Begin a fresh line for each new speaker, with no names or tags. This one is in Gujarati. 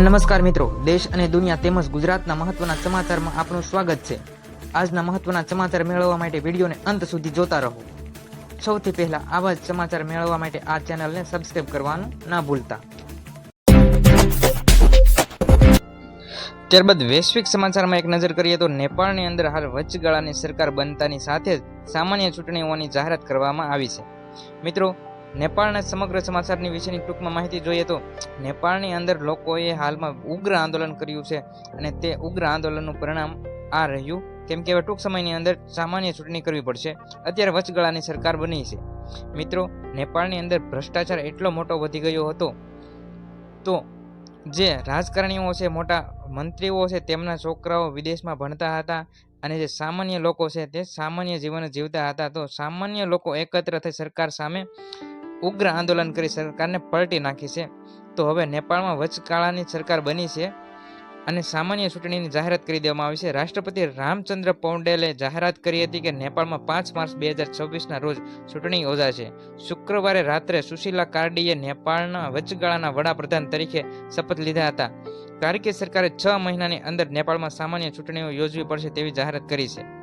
નમસ્કાર મિત્રો, દેશ અને દુનિયા તેમજ ગુજરાતના મહત્વના સમાચારમાં આપનું સ્વાગત છે. આજના મહત્વના સમાચાર મેળવવા માટે વિડીયોને અંત સુધી જોતા રહો. સૌથી પહેલા આવા જ સમાચાર મેળવવા માટે આ ચેનલને સબસ્ક્રાઇબ કરવાનું ના ભૂલતા. ત્યારબાદ વૈશ્વિક સમાચારમાં એક નજર કરીએ તો નેપાળની અંદર હાલ વચગાળાની સરકાર બનતાની સાથે જ સામાન્ય ચૂંટણીઓની જાહેરાત કરવામાં આવી છે. મિત્રો નેપાળના સમગ્ર સમાચારની વિશેની ટૂંકમાં માહિતી જોઈએ તો નેપાળની અંદર લોકોએ હાલમાં ઉગ્ર આંદોલન કર્યું છે અને તે ઉગ્ર આંદોલનનું પરિણામ આ રહ્યું. કેમ કે હવે ટૂંક સમયની અંદર સામાન્ય ચૂંટણી કરવી પડશે. અત્યારે વચગાળાની સરકાર બની છે. મિત્રો, નેપાળની અંદર ભ્રષ્ટાચાર એટલો મોટો વધી ગયો હતો તો જે રાજકારણીઓ છે, મોટા મંત્રીઓ છે, તેમના છોકરાઓ વિદેશમાં ભણતા હતા અને જે સામાન્ય લોકો છે, તે સામાન્ય જીવન જીવતા હતા. તો સામાન્ય લોકો એકત્ર થઈ સરકાર સામે ઉગ્ર આંદોલન કરી સરકારને પલટી નાખી છે. તો હવે નેપાળમાં વચગાળાની સરકાર બની છે અને સામાન્ય ચૂંટણીની જાહેરાત કરી દેવામાં આવી છે. રાષ્ટ્રપતિ રામચંદ્ર પૌંડેલે જાહેરાત કરી હતી કે નેપાળમાં પાંચ માર્ચ બે હજાર છવ્વીસના રોજ ચૂંટણી યોજાશે. શુક્રવારે રાત્રે સુશીલા કાર્ડીએ નેપાળના વચગાળાના વડાપ્રધાન તરીકે શપથ લીધા હતા. કાર્કી સરકારે છ મહિનાની અંદર નેપાળમાં સામાન્ય ચૂંટણીઓ યોજવી પડશે તેવી જાહેરાત કરી છે.